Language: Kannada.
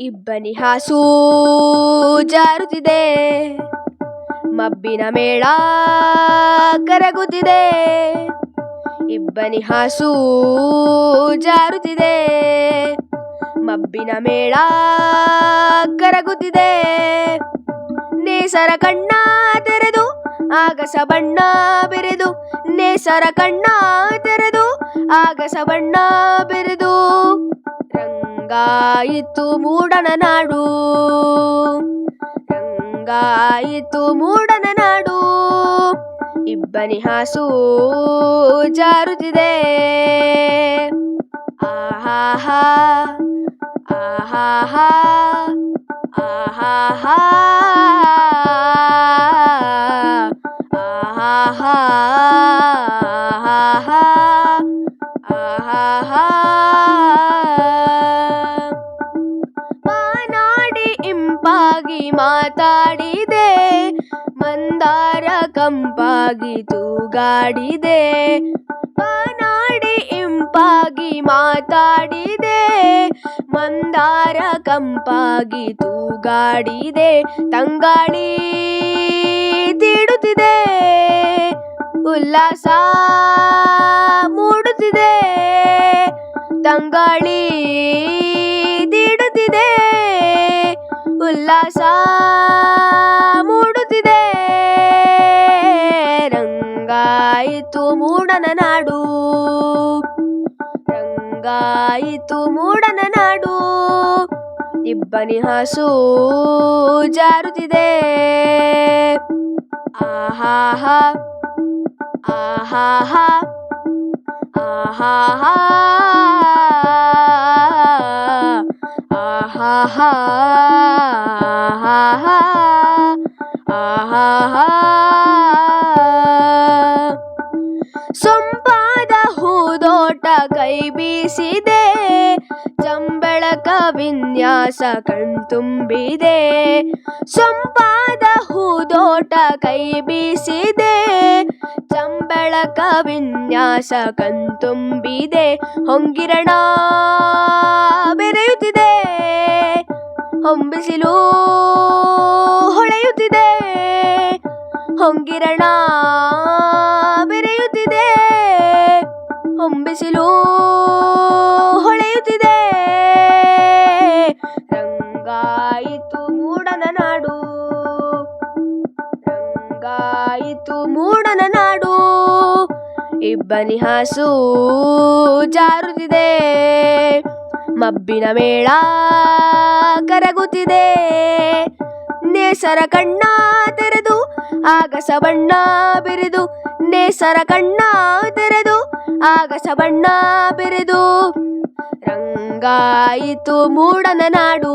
ಇಬ್ಬನಿ ಹಾಸು ಜಾರುತ್ತಿದೆ. ಮಬ್ಬಿನ ಮೇಳ ಕರಗುತ್ತಿದೆ. ಇಬ್ಬನಿ ಹಾಸು ಜಾರುತ್ತಿದೆ. ಮಬ್ಬಿನ ಮೇಳ ಕರಗುತ್ತಿದೆ. ನೇಸರ ಕಣ್ಣ ತೆರೆದು, ಆಗಸ ಬಣ್ಣ ಬೆರೆದು, ನೇಸರ ಕಣ್ಣ ತೆರೆದು, ಆಗಸ ಬಣ್ಣ ಬೆರೆದು. ರಂಗಾಯಿತು ಮೂಡನ ನಾಡು. ರಂಗಾಯಿತು ಮೂಡನ ನಾಡು. ಇಬ್ಬನಿ ಹಾಸು ಜಾರುತ್ತಿದೆ ಆಹಾಹಾ ಆಹಾಹಾ ಆಹಾಹಾ. ಆಹಾಹಾ ಆಹಾಹಾ. ಇಂಪಾಗಿ ಮಾತಾಡಿದೆ ಮಂದಾರ ಕಂಪಾಗಿ ತೂಗಾಡಿದೆ ಮಾನಾಡಿ ಇಂಪಾಗಿ ಮಾತಾಡಿದೆ ಮಂದಾರ ಕಂಪಾಗಿ ತೂಗಾಡಿದೆ ತಂಗಾಳಿ ತೀಡುತ್ತಿದೆ ಉಲ್ಲಾಸ ರಂಗಾಯಿತು ಮೂಡನ ನಾಡು. ರಂಗಾಯಿತು ಮೂಡನ ನಾಡು. ಇಬ್ಬನಿ ಹಾಸು ಜಾರುತ್ತಿದೆ. ಆಹಾಹ ಆಹಾಹ ಆಹಾಹ ಆಹಾಹ ಆಹಾಹ ಸೊಂಪಾದ ಕೈ ಬೀಸಿದೆ ಚಂಬಳಕ ವಿನ್ಯಾಸ ಕಣ್ತುಂಬಿದೆ ಸೊಂಪಾದ ಹೂದೋಟ ಕೈ ಬೀಸಿದೆ ಚಂಬಳಕ ವಿನ್ಯಾಸ ಕಣ್ತುಂಬಿದೆ ಹೊಂಗಿರಣ ಬೆರೆಯುತ್ತಿದೆ, ಹೊಂಬಿಸಿಲು ಹೊಳೆಯುತ್ತಿದೆ. ಹೊಂಗಿರಣ ರಂಗಾಯಿತು ಮೂಡನ ನಾಡು. ಇಬ್ಬನಿ ಹಾಸು ಜಾರುತ್ತಿದೆ ಮಬ್ಬಿನ ಮೇಳ ಕರಗುತ್ತಿದೆ. ನೇಸರ ಕಣ್ಣ ತೆರೆದು, ಆಗಸ ಬಣ್ಣ ಬೆರೆದು, ನೇಸರ ಕಣ್ಣ ತೆರೆದು, ಆಗಸ ಬಣ್ಣ ಬೆರೆದು. ರಂಗಾಯಿತು ಮೂಡನ ನಾಡು.